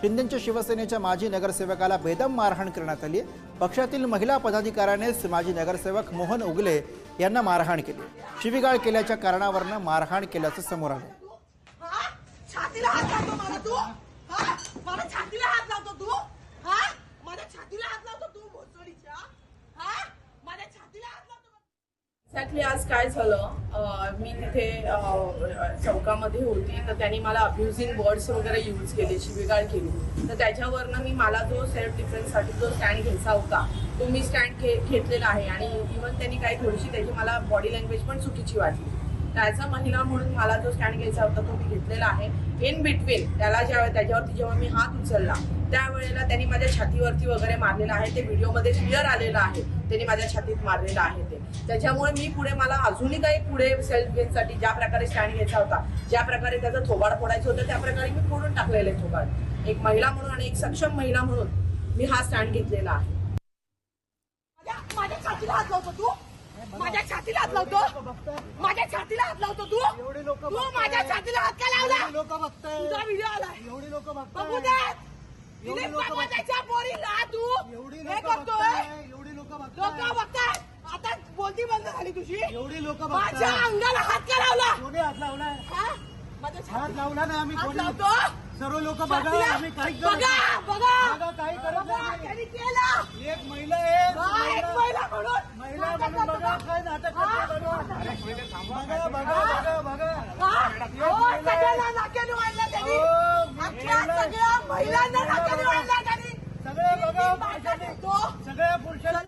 शिंदेच्या शिवसेनेच्या माजी नगरसेवकाला बेदम मारहाण करण्यात आली. पक्षातील महिला पदाधिकाऱ्यानेच माजी नगरसेवक मोहन उगले यांना मारहाण केली. शिवीगाळ केल्याच्या कारणावरनं मारहाण केल्याचं समोर आलं हा? छातीला हात लावतो मला तू हा? मला छातीला हात लावतो तू हा माझ्या छातीला हात लावतो तू भोसडीच्या हा माझ्या छातीला हात लावतो एक्झॅक्टली आज काय झालं? मी तिथे चौकामध्ये होती तर त्यांनी मला अब्युझिंग वर्ड्स वगैरे यूज केले शिवीगाळ केली. तर त्याच्यावरनं मी मला जो सेल्फ डिफेन्ससाठी जो स्टँड घ्यायचा होता तो मी स्टँड घेतलेला आहे. आणि इव्हन त्यांनी काही थोडीशी त्याची मला बॉडी लँग्वेज पण चुकीची वाटली. त्याचा महिला म्हणून मला जो स्टँड घ्यायचा होता तो मी घेतलेला आहे. इन बिटवीन त्याला ज्या त्याच्यावरती जेव्हा मी हात उचलला त्यावेळेला त्यांनी माझ्या छातीवरती वगैरे मारलेलं आहे. ते व्हिडिओमध्ये क्लिअर आलेलं आहे. त्यांनी माझ्या छातीत मारलेलं आहे ते. त्याच्यामुळे मी पुढे मला अजूनही काही पुढे सेल्फ डिफेन्ससाठी ज्या प्रकारे स्टँड घ्यायचा होता ज्या प्रकारे त्याचं थोबाड फोडायचं होतं त्या प्रकारे मी फोडून टाकलेलं आहे थोबाड. एक महिला म्हणून आणि एक सक्षम महिला म्हणून मी हा स्टँड घेतलेला आहे. माझ्या माझ्या छातीला हात लावतो तू? माझ्या छातीला हात लावतो. माझ्या छातीला हात लावतो तू. एवढे लोक तू माझ्या छातीला हात का लावला? लोक बघताय. तुझा व्हिडिओ आलाय. एवढी लोक बघू पोरीला तू. एवढी हे लोक करतोय. बघताय. एवढी लोक लोक बघताय. बघताय आता बोलती बंद झाली तुझी. एवढी लोक माझ्या अंगाला हात का लावला? कोणी हात लावलाय? हा? माझ्या हात लावला ना आम्ही कोणी? लावतो. सर्व लोक बघा आम्ही काही बघा. बघा. काही करत नाही. केलं एक महिला आहे हा, एक महिला- महिला म्हणून महिला नाटक म्हणून करतो बघा काय नाटक सगळ्यांना नाक्याने वाढलं त्यांनी हो, सगळ्या महिलांना नाक्याने बघा. त्यांनी सगळे बघा सगळ्या पुरुषांना